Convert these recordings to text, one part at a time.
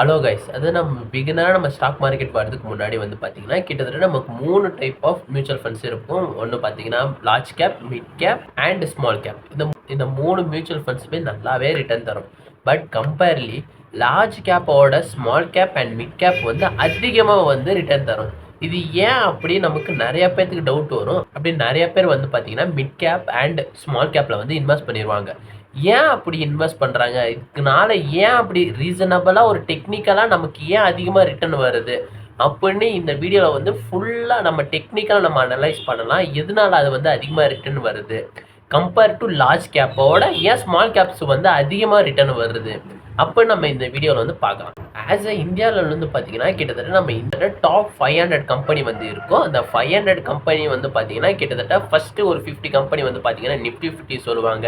Hello guys அது நம்ம பிகினராக நம்ம ஸ்டாக் மார்க்கெட் வரதுக்கு முன்னாடி வந்து பார்த்தீங்கன்னா கிட்டத்தட்ட நமக்கு மூணு டைப் ஆஃப் மியூச்சுவல் ஃபண்ட்ஸ் இருக்கும். ஒன்று பார்த்தீங்கன்னா large cap mid cap and small cap இந்த இந்த மூணு மியூச்சுவல் ஃபண்ட்ஸுமே நல்லாவே ரிட்டர்ன் தரும். But comparably large கேப்போட small cap and mid cap வந்து அதிகமாக வந்து ரிட்டர்ன் தரும். இது ஏன் அப்படி நமக்கு நிறைய பேர்த்துக்கு டவுட் வரும்? அப்படி நிறைய பேர் வந்து பார்த்தீங்கன்னா மிட் கேப் அண்ட் ஸ்மால் கேப்பில் வந்து இன்வெஸ்ட் பண்ணிடுவாங்க ஏன் அப்படி இன்வெஸ்ட் பண்ணுறாங்க இதுக்குனால ஏன் அப்படி ரீசனபிளாக ஒரு டெக்னிக்கலாக நமக்கு ஏன் அதிகமாக ரிட்டர்ன் வருது? அப்படின்னு இந்த வீடியோவில் வந்து ஃபுல்லாக நம்ம டெக்னிக்கலாக நம்ம அனலைஸ் பண்ணலாம். எதனால அது வந்து அதிகமாக ரிட்டர்ன் வருது? கம்பேர் டு லார்ஜ் கேப்போட ஏன் ஸ்மால் கேப்ஸ் வந்து அதிகமாக ரிட்டர்ன் வருது? அப்போ நம்ம இந்த வீடியோவில் வந்து பார்க்கலாம். ஆஸ் அ இந்தியாவில் வந்து பார்த்தீங்கன்னா கிட்டத்தட்ட நம்ம இந்த டாப் ஃபைவ் ஹண்ட்ரட் கம்பெனி வந்து இருக்கும். அந்த ஃபைவ் ஹண்ட்ரட் கம்பெனி வந்து பார்த்தீங்கன்னா கிட்டத்தட்ட ஃபஸ்ட்டு ஒரு ஃபிஃப்டி கம்பெனி வந்து பார்த்தீங்கன்னா நிஃப்டி ஃபிஃப்டி சொல்லுவாங்க.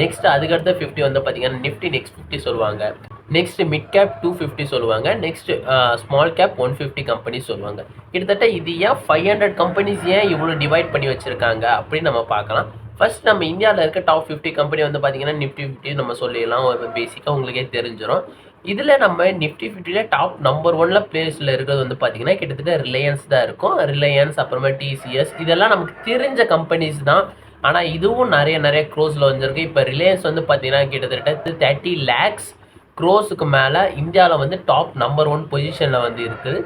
நெக்ஸ்ட் அதுக்கடுத்த ஃபிஃப்டி வந்து பார்த்தீங்கன்னா நிஃப்டி நெக்ஸ்ட் ஃபிஃப்டி சொல்லுவாங்க. Next mid cap two fifty சொல்லுவாங்க. Next small cap one fifty companies சொல்லுவாங்க. கிட்டத்தட்ட இது ஏன் ஃபைவ் ஹண்ட்ரட் கம்பெனிஸ் ஏன் இவ்வளோ டிவைட் பண்ணி வச்சுருக்காங்க அப்படின்னு நம்ம பார்க்கலாம். ஃபர்ஸ்ட் நம்ம இந்தியாவில் இருக்க டாப் ஃபிஃப்டி கம்பெனி வந்து பார்த்தீங்கன்னா நிஃப்டி ஃபிஃப்டி நம்ம சொல்லிடலாம். ஒரு பேசிக்காக உங்களுக்கே தெரிஞ்சிடும் இதில் நம்ம நிஃப்டி ஃபிஃப்டியில் டாப் நம்பர் ஒன்ல பிளேஸில் இருக்கிறது வந்து பார்த்தீங்கன்னா கிட்டத்தட்ட ரிலையன்ஸ் தான் இருக்கும். ரிலையன்ஸ் அப்புறமா டிசிஎஸ் இதெல்லாம் நமக்கு தெரிஞ்ச கம்பெனிஸ் தான் ஆனால் இதுவும் நிறைய நிறைய க்ரோஸில் வந்துருக்கு. இப்போ ரிலையன்ஸ் வந்து பார்த்தீங்கன்னா கிட்டத்தட்ட தேர்ட்டி லேக்ஸ் க்ரோஸுக்கு மேலே இந்தியாவில் வந்து டாப் நம்பர் ஒன் பொசிஷனில் வந்து இருக்குது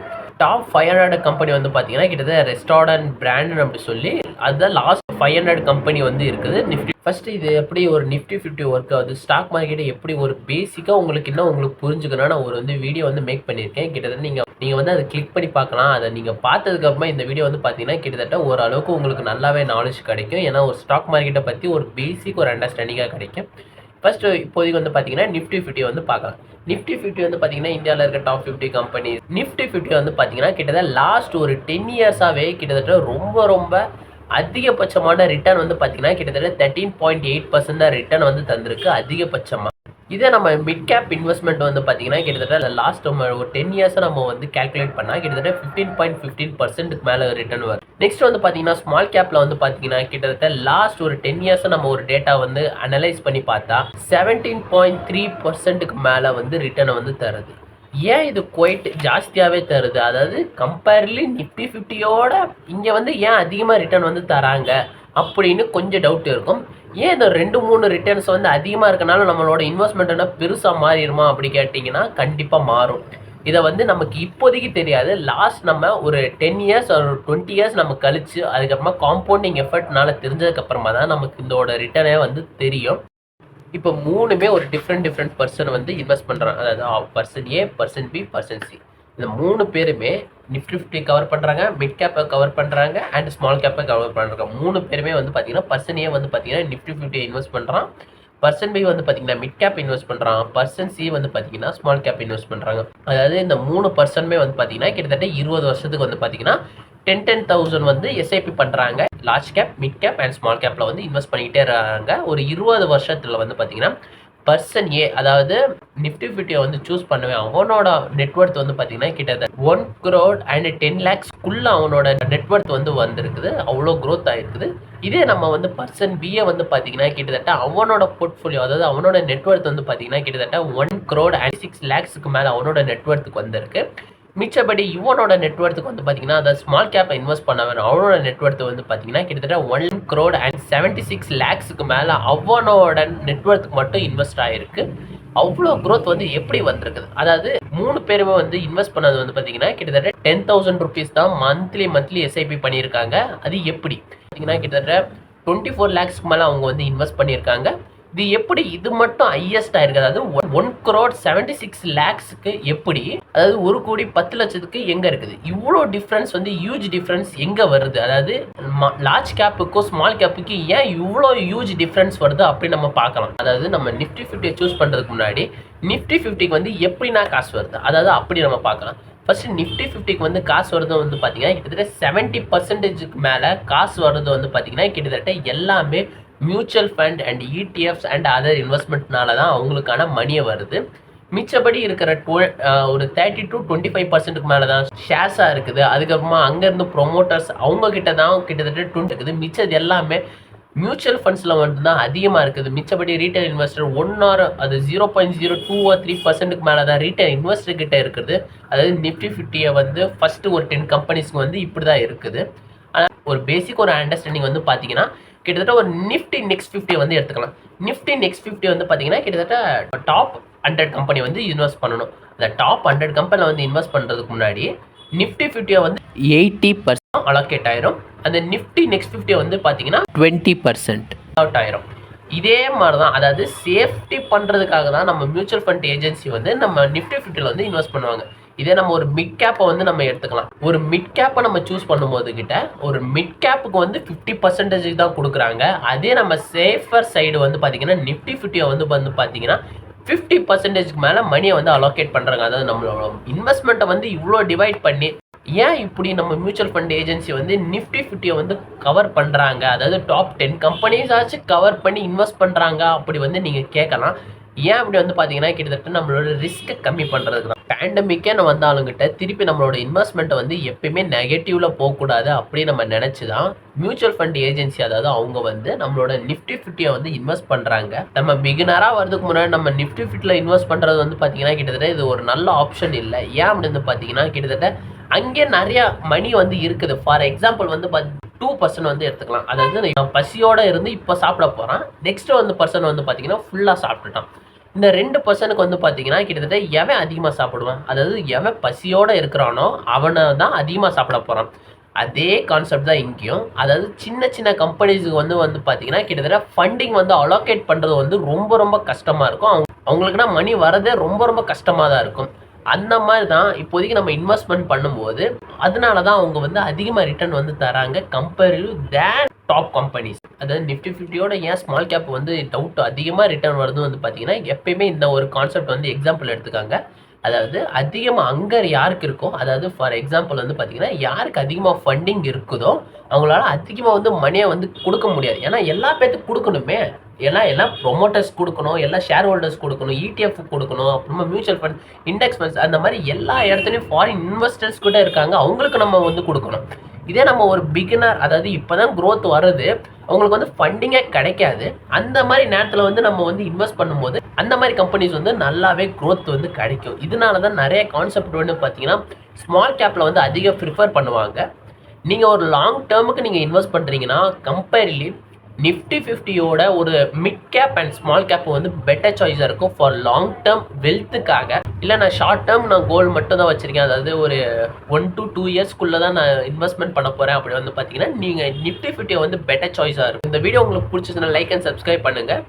டாப் ஃபைவ் ஹண்ட்ரட் கம்பெனி வந்து பார்த்தீங்கன்னா கிட்டத்தட்ட ரெஸ்டாரண்ட் பிராண்டுன்னு அப்படி சொல்லி அதுதான் லாஸ்ட் ஃபைவ் ஹண்ட்ரட் கம்பெனி வந்து இருக்குது. நிஃப்டி ஃபஸ்ட்டு இது எப்படி ஒரு நிஃப்டி ஃபிஃப்டி ஒர்க் ஆகுது? ஸ்டாக் மார்க்கெட்டை எப்படி ஒரு பேசிக்காக உங்களுக்கு இன்னும் உங்களுக்கு புரிஞ்சுக்கணும்னு நான் ஒரு வந்து வீடியோ வந்து மேக் பண்ணியிருக்கேன். கிட்டத்தட்ட நீங்கள் நீங்கள் வந்து அதை கிளிக் பண்ணி பார்க்கலாம். அதை நீங்கள் பார்த்ததுக்கப்புறமா இந்த வீடியோ வந்து பார்த்தீங்கன்னா கிட்டத்தட்ட ஓரளவுக்கு உங்களுக்கு நல்லாவே நாலேஜ் கிடைக்கும். ஏன்னா ஒரு ஸ்டாக் மார்க்கெட்டை பற்றி ஒரு பேசிக் ஒரு அண்டர்ஸ்டாண்டிங்காக கிடைக்கும். ஃபஸ்ட்டு இப்போதைக்கு வந்து பார்த்தீங்கன்னா நிஃப்டி ஃபிஃப்டி வந்து பார்க்கலாம். நிஃப்டி ஃபிஃப்டி வந்து பார்த்தீங்கன்னா இந்தியாவில் இருக்க top fifty company Nifty fifty வந்து பார்த்தீங்கன்னா கிட்டத்தட்ட லாஸ்ட் ஒரு டென் இயர்ஸாகவே கிட்டத்தட்ட ரொம்ப ரொம்ப அதிகபட்சமான ரிட்டர்ன் வந்து பார்த்தீங்கன்னா கிட்டத்தட்ட தேர்ட்டீன் பாயிண்ட் எயிட் பர்சன்ட் தான் ரிட்டர்ன் வந்து தந்திருக்கு அதிகபட்சமாக இதே நம்ம மிட் கேப் இன்வெஸ்ட்மெண்ட் வந்து பார்த்தீங்கன்னா கிட்டத்தட்ட லாஸ்ட் ஒரு டென் இயர்ஸை நம்ம வந்து கேல்குலேட் பண்ணால் கிட்டத்தட்ட ஃபிஃப்டீன் பாயிண்ட் ஃபிஃப்டீன் பர்சன்ட்டுக்கு மேலே ரிட்டர்ன் வரும். நெக்ஸ்ட் வந்து பார்த்தீங்கன்னா ஸ்மால் கேப்பில் வந்து பார்த்தீங்கன்னா கிட்டத்தட்ட லாஸ்ட் ஒரு டென் இயர்ஸை நம்ம ஒரு டேட்டா வந்து அனலைஸ் பண்ணி பார்த்தா செவன்டீன் பாயிண்ட் த்ரீ பர்சன்ட்டுக்கு மேலே வந்து ரிட்டர்னை வந்து தருது. ஏன் இது குவைட் ஜாஸ்தியாகவே தருது? அதாவது கம்பேர்லி நிஃப்டி ஃபிஃப்டியோட இங்கே வந்து ஏன் அதிகமாக ரிட்டர்ன் வந்து தராங்க? அப்படின்னு கொஞ்சம் டவுட் இருக்கும். ஏன் இந்த ரெண்டு மூணு ரிட்டர்ன்ஸ் வந்து அதிகமாக இருக்கனால நம்மளோட இன்வெஸ்ட்மெண்ட் என்ன பெருசாக மாறிடுமா அப்படி கேட்டிங்கன்னா கண்டிப்பாக மாறும். இதை வந்து நமக்கு இப்போதைக்கு தெரியாது. லாஸ்ட் நம்ம ஒரு டென் இயர்ஸ் ஒரு டுவெண்ட்டி இயர்ஸ் நம்ம கழிச்சு அதுக்கப்புறமா காம்பவுண்டிங் எஃபர்ட்னால தெரிஞ்சதுக்கப்புறமா தான் நமக்கு இதோட ரிட்டர்னே வந்து தெரியும். இப்போ மூணுமே ஒரு டிஃப்ரெண்ட் டிஃப்ரெண்ட் பர்சன் வந்து இன்வெஸ்ட் பண்ணுறாங்க அதாவது person A person B person C இந்த மூணு பேருமே நிஃப்டி ஃபிஃப்டி கவர் பண்ணுறாங்க மிட் கேப்பை கவர் பண்ணுறாங்க அண்ட் ஸ்மால் கேப்பை கவர் பண்ணுறாங்க மூணு பேருமே வந்து பார்த்தீங்கன்னா பர்சன் ஏ வந்து பார்த்தீங்கன்னா நிஃப்டி ஃபிஃப்டி இன்வெஸ்ட் பண்ணுறான் பர்சன் பி வந்து பார்த்தீங்கன்னா மிட் கேப் இன்வெஸ்ட் பண்ணுறான் பர்சன் சி வந்து பார்த்தீங்கன்னா ஸ்மால் கேப் இன்வெஸ்ட் பண்ணுறாங்க அதாவது இந்த மூணு பர்சனுமே வந்து பார்த்தீங்கன்னா கிட்டத்தட்ட இருபது வருஷத்துக்கு வந்து பார்த்தீங்கன்னா டென் டென் தௌசண்ட் வந்து எஸ்ஐபி பண்ணுறாங்க large cap mid cap and small கேப்பில் வந்து இன்வெஸ்ட் பண்ணிக்கிட்டே இருக்காங்க. ஒரு இருபது வருஷத்தில் வந்து பார்த்தீங்கன்னா பர்சன் ஏ அதாவது நிஃப்டி ஃபிஃப்டியை வந்து சூஸ் பண்ணுவேன். அவனோட நெட்ஒர்த் வந்து பார்த்தீங்கன்னா கிட்டத்தட்ட ஒன் க்ரோட் அண்ட் டென் லேக்ஸ்க்குள்ளே அவனோட நெட்ஒர்த் வந்து வந்திருக்குது. அவ்வளோ க்ரோத் ஆகிருக்குது இதே நம்ம வந்து பர்சன் பிஏ வந்து பார்த்தீங்கன்னா கிட்டத்தட்ட அவனோட போர்ட்ஃபோலியோ அதாவது அவனோட நெட்ஒர்த் வந்து பார்த்தீங்கன்னா கிட்டத்தட்ட ஒன் க்ரோட் அண்ட் சிக்ஸ் லேக்ஸுக்கு மேலே அவனோட நெட்ஒர்த்துக்கு வந்திருக்கு. மிச்சபடி இவனோட நெட்ஒர்த்துக்கு வந்து பார்த்தீங்கன்னா அதை ஸ்மால் கேப்பை இன்வெஸ்ட் பண்ண வேணும் அவனோட நெட்ஒர்த்து வந்து பார்த்தீங்கன்னா கிட்டத்தட்ட one crore and seventy six லேக்ஸுக்கு மேலே அவனோட நெட்ஒர்த்துக்கு மட்டும் இன்வெஸ்ட் ஆகிருக்கு அவ்வளோ க்ரோத் வந்து எப்படி வந்திருக்குது? அதாவது மூணு பேருமே வந்து இன்வெஸ்ட் பண்ணது வந்து பார்த்தீங்கன்னா கிட்டத்தட்ட டென் தௌசண்ட் ருபீஸ் தான் மந்த்லி மந்த்லி எஸ்ஐபி பண்ணியிருக்காங்க. அது எப்படி? பார்த்தீங்கன்னா கிட்டத்தட்ட டுவெண்ட்டி ஃபோர் லேக்ஸ்க்கு மேலே அவங்க வந்து இன்வெஸ்ட் பண்ணியிருக்காங்க. இது எப்படி? இது மட்டும் ஹையஸ்டாக இருக்குது அதாவது ஒன் குரோட் செவன்டி சிக்ஸ் லேக்ஸுக்கு எப்படி? அதாவது ஒரு கோடி பத்து லட்சத்துக்கு எங்கே இருக்குது? இவ்வளோ டிஃப்ரென்ஸ் வந்து ஹியூஜ் டிஃப்ரென்ஸ் எங்கே வருது? அதாவது லார்ஜ் கேப்புக்கும் ஸ்மால் கேப்புக்கு ஏன் இவ்வளோ ஹியூஜ் டிஃப்ரென்ஸ் வருது அப்படி நம்ம பார்க்கலாம். அதாவது நம்ம நிஃப்டி ஃபிஃப்டியை சூஸ் பண்ணுறதுக்கு முன்னாடி நிஃப்டி ஃபிஃப்டிக்கு வந்து எப்படின்னா காசு வருது? அதாவது அப்படி நம்ம பார்க்கலாம். ஃபர்ஸ்ட் நிஃப்டி ஃபிஃப்டிக்கு வந்து காசு வருது வந்து பார்த்தீங்கன்னா கிட்டத்தட்ட செவன்ட்டி பர்சன்டேஜுக்கு மேலே காசு வர்றது வந்து பார்த்தீங்கன்னா கிட்டத்தட்ட எல்லாமே mutual fund and ETFs and other இன்வெஸ்ட்மெண்ட்னால தான் அவங்களுக்கான மணியை வருது. மிச்சபடி இருக்கிற டுவெல் ஒரு தேர்ட்டி டு டுவெண்ட்டி ஃபைவ் பர்சன்ட்டுக்கு மேலே தான் ஷேர்ஸாக இருக்குது. அதுக்கப்புறமா அங்கேருந்து ப்ரொமோட்டர்ஸ் அவங்கக்கிட்ட தான் கிட்டத்தட்ட டுவெண்ட்டி இருக்குது. மிச்சது எல்லாமே மியூச்சுவல் ஃபண்ட்ஸில் மட்டும்தான் அதிகமாக இருக்குது. மிச்சபடி ரீட்டைல் இன்வெஸ்டர் ஒன் ஆர் அது zero point zero two or three பர்சன்ட்டுக்கு மேலே தான் ரீட்டைல் இன்வெஸ்டர் கிட்டே இருக்குது. அதாவது நிஃப்டி ஃபிஃப்டியை வந்து ஃபஸ்ட்டு ஒரு டென் கம்பெனிஸ்க்கு வந்து இப்படி தான் இருக்குது. ஆனால் ஒரு பேசிக் ஒரு அண்டர்ஸ்டாண்டிங் வந்து பார்த்தீங்கன்னா கிட்டத்தட்ட ஒரு நிஃப்டி நெக்ஸ்ட் ஃபிஃப்டியை வந்து எடுத்துக்கலாம். நிஃப்டி நெக்ஸ்ட் ஃபிஃப்டி வந்து பார்த்தீங்கன்னா கிட்டத்தட்ட டாப் ஹண்ட்ரட் கம்பெனி வந்து இன்வெஸ்ட் பண்ணணும். அந்த டாப் ஹண்ட்ரட் கம்பெனியில் வந்து இன்வெஸ்ட் பண்ணுறதுக்கு முன்னாடி நிஃப்டி ஃபிஃப்டியை வந்து எயிட்டி பர்சன்ட். அலோகேட் ஆயிரும். அந்த நிஃப்டி நெக்ஸ்ட் ஃபிஃப்டியை வந்து பார்த்தீங்கன்னா டுவெண்ட்டி பர்சன்ட். அவுட் ஆயிரும். இதே மாதிரி தான் அதாவது சேஃப்டி பண்ணுறதுக்காக தான் நம்ம மியூச்சுவல் ஃபண்ட் ஏஜென்சி வந்து நம்ம நிஃப்டி ஃபிஃப்டியில் வந்து இன்வெஸ்ட் பண்ணுவாங்க. இதே நம்ம ஒரு மிட் கேப்பை வந்து நம்ம எடுத்துக்கலாம். ஒரு மிட் கேப்பை நம்ம சூஸ் பண்ணும்போது கிட்ட ஒரு மிட் கேப்புக்கு வந்து ஃபிஃப்டி பர்சன்டேஜ் தான் கொடுக்குறாங்க. அதே நம்ம சேஃபர் சைடு வந்து பார்த்தீங்கன்னா நிஃப்டி ஃபிஃப்டியை வந்து வந்து பார்த்தீங்கன்னா ஃபிஃப்டி பர்சன்டேஜ்க்கு மேலே மணியை வந்து அலோகேட் பண்ணுறாங்க அதாவது நம்மளோட இன்வெஸ்ட்மெண்ட்டை வந்து இவ்வளோ டிவைட் பண்ணி ஏன் இப்படி நம்ம மியூச்சுவல் ஃபண்ட் ஏஜென்சி வந்து நிஃப்டி ஃபிஃப்டியை வந்து கவர் பண்ணுறாங்க அதாவது டாப் டென் கம்பெனிஸாச்சும் கவர் பண்ணி இன்வெஸ்ட் பண்ணுறாங்க அப்படி வந்து நீங்கள் கேட்கலாம் ஏன் அப்படி வந்து பார்த்தீங்கன்னா கிட்டத்தட்ட நம்மளோட ரிஸ்க்கை கம்மி பண்ணுறதுக்கு தான். பேண்டமிக்கே நம்ம வந்தாலுங்கிட்ட திருப்பி நம்மளோட இன்வெஸ்ட்மெண்ட்டை வந்து எப்பயுமே நெகட்டிவில் போகக்கூடாது அப்படின்னு நம்ம நினச்சி தான் மியூச்சுவல் ஃபண்ட் ஏஜென்சி அதாவது அவங்க வந்து நம்மளோட நிஃப்டி ஃபிஃப்டியை வந்து இன்வெஸ்ட் பண்ணுறாங்க நம்ம பிகினராக வரதுக்கு முன்னாடி நம்ம நிஃப்டி ஃபிஃப்டியில் இன்வெஸ்ட் பண்ணுறது வந்து பார்த்தீங்கன்னா கிட்டத்தட்ட இது ஒரு நல்ல ஆப்ஷன் இல்லை. ஏன் அப்படி வந்து பார்த்தீங்கன்னா கிட்டத்தட்ட அங்கே நிறைய மணி வந்து இருக்குது. ஃபார் எக்ஸாம்பிள் வந்து பார்த்து டூ பர்சன்ட் வந்து எடுத்துக்கலாம். அதாவது நான் பசியோட இருந்து இப்போ சாப்பிட போகிறான் நெக்ஸ்ட் வந்து பர்சன் வந்து பார்த்தீங்கன்னா ஃபுல்லாக சாப்பிட்டுட்டான். இந்த ரெண்டு பர்சனுக்கு வந்து பார்த்தீங்கன்னா கிட்டத்தட்ட எவன் அதிகமாக சாப்பிடுவான்? அதாவது எவன் பசியோடு இருக்கிறானோ அவனை தான் அதிகமாக சாப்பிட போகிறான் அதே கான்செப்ட் தான் இங்கேயும். அதாவது சின்ன சின்ன கம்பெனிஸுக்கு வந்து வந்து பார்த்தீங்கன்னா கிட்டத்தட்ட ஃபண்டிங் வந்து அலோகேட் பண்ணுறது வந்து ரொம்ப ரொம்ப கஷ்டமாக இருக்கும். அவங்க அவங்களுக்குனா மணி வரதே ரொம்ப ரொம்ப கஷ்டமாக தான் இருக்கும். அந்த மாதிரி தான் இப்போதைக்கு நம்ம இன்வெஸ்ட்மெண்ட் பண்ணும்போது அதனால தான் அவங்க வந்து அதிகமாக ரிட்டர்ன் வந்து தராங்க கம்பேரிவ் தேன் டாப் கம்பெனிஸ் அதாவது நிஃப்டி ஃபிஃப்டியோட ஏன் ஸ்மால் கேப் வந்து டவுட் அதிகமாக ரிட்டர்ன் வருது வந்து பார்த்தீங்கன்னா எப்பயுமே இந்த ஒரு கான்செப்ட் வந்து எக்ஸாம்பிள் எடுத்துக்காங்க. அதாவது அதிகமாக அங்கே யாருக்கு இருக்கோ அதாவது ஃபார் எக்ஸாம்பிள் வந்து பார்த்தீங்கன்னா யாருக்கு அதிகமாக ஃபண்டிங் இருக்குதோ அவங்களால அதிகமாக வந்து மணியை வந்து கொடுக்க முடியாது. ஏன்னா எல்லா பேர்த்துக்கு கொடுக்கணுமே. எல்லாம் எல்லாம் ப்ரொமோட்டர்ஸ் கொடுக்கணும் எல்லாம் ஷேர் ஹோல்டர்ஸ் கொடுக்கணும் இடிஎஃப் கொடுக்கணும் அப்புறமா மியூச்சுவல் ஃபண்ட் இண்டெக்ஸ் ஃபண்ட்ஸ் அந்த மாதிரி எல்லா இடத்துலையும் ஃபாரின் இன்வெஸ்டர்ஸ் கூட இருக்காங்க. அவங்களுக்கு நம்ம வந்து கொடுக்கணும். இதே நம்ம ஒரு பிகினர் அதாவது இப்போ தான் க்ரோத் வருது அவங்களுக்கு வந்து ஃபண்டிங்கே கிடைக்காது. அந்த மாதிரி நேரத்தில் வந்து நம்ம வந்து இன்வெஸ்ட் பண்ணும்போது அந்த மாதிரி கம்பெனிஸ் வந்து நல்லாவே க்ரோத் வந்து கிடைக்கும். இதனால தான் நிறைய கான்செப்ட் வந்து பார்த்தீங்கன்னா ஸ்மால் கேப்பில் வந்து அதிகம் ப்ரிஃபர் பண்ணுவாங்க. நீங்கள் ஒரு லாங் டேர்முக்கு நீங்கள் இன்வெஸ்ட் பண்ணுறீங்கன்னா கம்பேரிலி நிஃப்டி ஃபிஃப்டியோட ஒரு mid cap and small cap வந்து பெட்டர் சாய்ஸாக இருக்கும் ஃபார் லாங் டேர்ம் வெல்த்துக்காக இல்லை நான் ஷார்ட் டேர்ம் நான் கோல் மட்டும் தான் வச்சுருக்கேன். அதாவது ஒரு ஒன் டு டூ இயர்ஸ்க்குள்ளே தான் நான் இன்வெஸ்ட்மெண்ட் பண்ண போகிறேன் அப்படி வந்து பார்த்தீங்கன்னா நீங்கள் நிஃப்டி ஃபிஃப்டியை வந்து பெட்டர் சாய்ஸாக இருக்கும். இந்த வீடியோ உங்களுக்கு பிடிச்சதுன்னா லைக் அண்ட் சப்ஸ்கிரைப் பண்ணுங்கள்